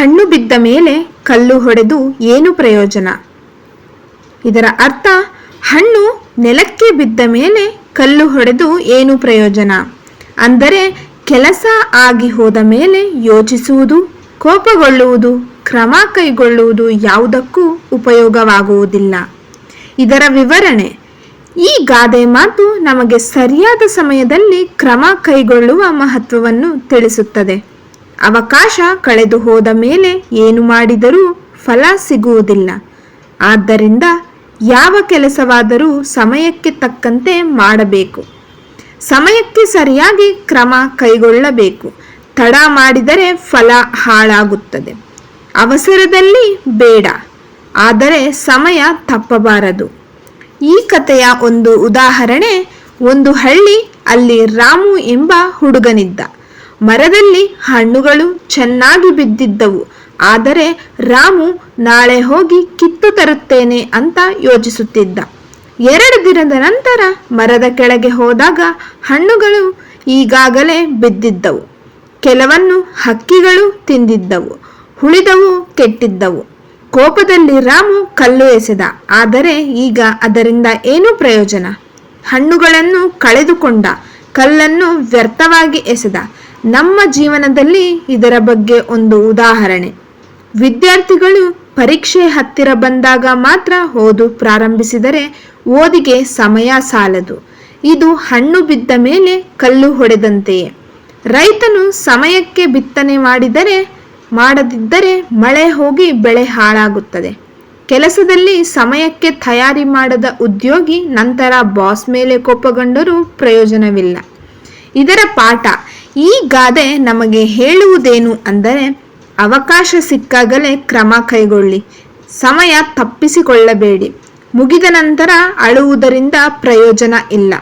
ಹಣ್ಣು ಬಿದ್ದ ಮೇಲೆ ಕಲ್ಲು ಹೊಡೆದು ಏನು ಪ್ರಯೋಜನ? ಇದರ ಅರ್ಥ, ಹಣ್ಣು ನೆಲಕ್ಕೆ ಬಿದ್ದ ಮೇಲೆ ಕಲ್ಲು ಹೊಡೆದು ಏನು ಪ್ರಯೋಜನ? ಅಂದರೆ, ಕೆಲಸ ಆಗಿ ಹೋದ ಮೇಲೆ ಯೋಚಿಸುವುದು, ಕೋಪಗೊಳ್ಳುವುದು, ಕ್ರಮ ಕೈಗೊಳ್ಳುವುದು ಯಾವುದಕ್ಕೂ ಉಪಯೋಗವಾಗುವುದಿಲ್ಲ. ಇದರ ವಿವರಣೆ, ಈ ಗಾದೆ ಮಾತು ನಮಗೆ ಸರಿಯಾದ ಸಮಯದಲ್ಲಿ ಕ್ರಮ ಕೈಗೊಳ್ಳುವ ಮಹತ್ವವನ್ನು ತಿಳಿಸುತ್ತದೆ. ಅವಕಾಶ ಕಳೆದು ಹೋದ ಮೇಲೆ ಏನು ಮಾಡಿದರೂ ಫಲ ಸಿಗುವುದಿಲ್ಲ. ಆದ್ದರಿಂದ ಯಾವ ಕೆಲಸವಾದರೂ ಸಮಯಕ್ಕೆ ತಕ್ಕಂತೆ ಮಾಡಬೇಕು. ಸಮಯಕ್ಕೆ ಸರಿಯಾಗಿ ಕ್ರಮ ಕೈಗೊಳ್ಳಬೇಕು. ತಡ ಮಾಡಿದರೆ ಫಲ ಹಾಳಾಗುತ್ತದೆ. ಅವಸರದಲ್ಲಿ ಬೇಡ. ಆದರೆ ಸಮಯ ತಪ್ಪಬಾರದು. ಈ ಕಥೆಯ ಒಂದು ಉದಾಹರಣೆ ಒಂದು ಹಳ್ಳಿ ಅಲ್ಲಿ ರಾಮು ಎಂಬ ಹುಡುಗನಿದ್ದ. ಮರದಲ್ಲಿ ಹಣ್ಣುಗಳು ಚೆನ್ನಾಗಿ ಬಿದ್ದಿದ್ದವು. ಆದರೆ ರಾಮು, ನಾಳೆ ಹೋಗಿ ಕಿತ್ತು ತರುತ್ತೇನೆ ಅಂತ ಯೋಚಿಸುತ್ತಿದ್ದ. ಎರಡು ದಿನದ ನಂತರ ಮರದ ಕೆಳಗೆ ಹೋದಾಗ ಹಣ್ಣುಗಳು ಈಗಾಗಲೇ ಬಿದ್ದಿದ್ದವು. ಕೆಲವನ್ನು ಹಕ್ಕಿಗಳು ತಿಂದಿದ್ದವು ಉಳಿದವು ಕೆಟ್ಟಿದ್ದವು. ಕೋಪದಲ್ಲಿ ರಾಮು ಕಲ್ಲು ಎಸೆದ. ಆದರೆ ಈಗ ಅದರಿಂದ ಏನು ಪ್ರಯೋಜನ? ಹಣ್ಣುಗಳನ್ನು ಕಳೆದುಕೊಂಡ, ಕಲ್ಲನ್ನು ವ್ಯರ್ಥವಾಗಿ ಎಸೆದ. ನಮ್ಮ ಜೀವನದಲ್ಲಿ ಇದರ ಬಗ್ಗೆ ಒಂದು ಉದಾಹರಣೆ. ವಿದ್ಯಾರ್ಥಿಗಳು ಪರೀಕ್ಷೆ ಹತ್ತಿರ ಬಂದಾಗ ಮಾತ್ರ ಓದು ಪ್ರಾರಂಭಿಸಿದರೆ ಓದಿಗೆ ಸಮಯ ಸಾಲದು. ಇದು ಹಣ್ಣು ಬಿದ್ದ ಮೇಲೆ ಕಲ್ಲು ಹೊಡೆದಂತೆಯೇ. ರೈತನು ಸಮಯಕ್ಕೆ ಬಿತ್ತನೆ ಮಾಡಿದರೆ, ಮಾಡದಿದ್ದರೆ ಮಳೆ ಹೋಗಿ ಬೆಳೆ ಹಾಳಾಗುತ್ತದೆ. ಕೆಲಸದಲ್ಲಿ ಸಮಯಕ್ಕೆ ತಯಾರಿ ಮಾಡದ ಉದ್ಯೋಗಿ ನಂತರ ಬಾಸ್ ಮೇಲೆ ಕೋಪಗೊಂಡರೂ ಪ್ರಯೋಜನವಿಲ್ಲ. ಇದರ ಪಾಠ ಈ ಗಾದೆ ನಮಗೆ ಹೇಳುವುದೇನು ಅಂದರೆ, ಅವಕಾಶ ಸಿಕ್ಕಾಗಲೇ ಕ್ರಮ ಕೈಗೊಳ್ಳಿ, ಸಮಯ ತಪ್ಪಿಸಿಕೊಳ್ಳಬೇಡಿ, ಮುಗಿದ ನಂತರ ಅಳುವುದರಿಂದ ಪ್ರಯೋಜನ ಇಲ್ಲ.